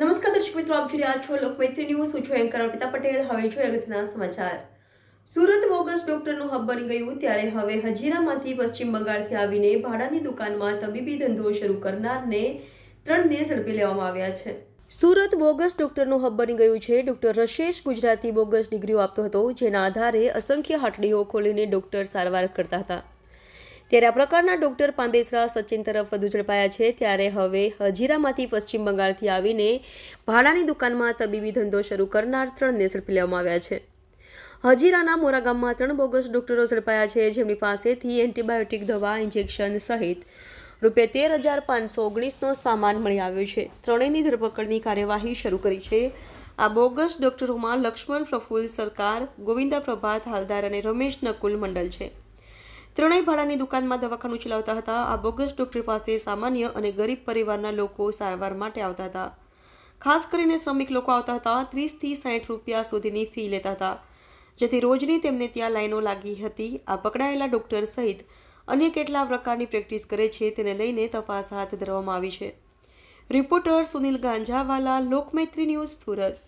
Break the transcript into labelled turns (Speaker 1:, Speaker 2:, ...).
Speaker 1: નમસ્કાર દર્શક મિત્રો, આપ જોઈ રહ્યા છો લોકમૈત્રી ન્યૂઝ. હું છું એન્કર અર્પિતા પટેલ. હવે જોઈએ અગત્યના સમાચાર. સુરત બોગસ ડોક્ટરનું હબ બની ગયું ત્યારે હવે હજીરામાંથી પશ્ચિમ બંગાળથી આવીને ભાડાની દુકાનમાં તબીબી ધંધો શરૂ કરનારને ત્રણને ઝડપી લેવામાં આવ્યા છે. સુરત બોગસ ડોક્ટરનું હબ બની ગયું છે. ડોક્ટર રશેશ ગુજરાતી બોગસ ડિગ્રીઓ આપતો હતો, જેના આધારે અસંખ્ય હાટડીઓ ખોલીને ડોક્ટર સારવાર કરતા હતા. ત્યારે આ પ્રકારના ડોક્ટર પાંદેસરા સચિન તરફ વધુ ઝડપાયા છે. ત્યારે હવે હજીરામાંથી પશ્ચિમ બંગાળથી આવીને ભાડાની દુકાનમાં તબીબી ધંધો શરૂ કરનાર ત્રણને ઝડપી લેવામાં આવ્યા છે. હજીરાના મોરા ગામમાં ત્રણ બોગસ ડોક્ટરો ઝડપાયા છે. જેમની પાસેથી એન્ટીબાયોટિક દવા, ઇન્જેક્શન સહિત રૂપિયા તેર હજાર પાંચસો ઓગણીસનો સામાન મળી આવ્યો છે. ત્રણેયની ધરપકડની કાર્યવાહી શરૂ કરી છે. આ બોગસ ડોક્ટરોમાં લક્ષ્મણ પ્રફુલ્લ સરકાર, ગોવિંદા પ્રભાત હાલદાર અને રમેશ નકુલ મંડલ છે. ત્રણેય ભાડાની દુકાનમાં દવાખાનું ચલાવતા હતા. આ બોગસ ડોક્ટર પાસે સામાન્ય અને ગરીબ પરિવારના લોકો સારવાર માટે આવતા હતા. ખાસ કરીને શ્રમિક લોકો આવતા હતા. ત્રીસથી સાઠ રૂપિયા સુધીની ફી લેતા હતા. જેથી રોજની તેમને ત્યાં લાઈનો લાગી હતી. આ પકડાયેલા ડોક્ટર સહિત અન્ય કેટલા પ્રકારની પ્રેક્ટિસ કરે છે તેને લઈને તપાસ હાથ ધરવામાં આવી છે. Reporter Sunil Ganjawala, Lokmaitri news Surat.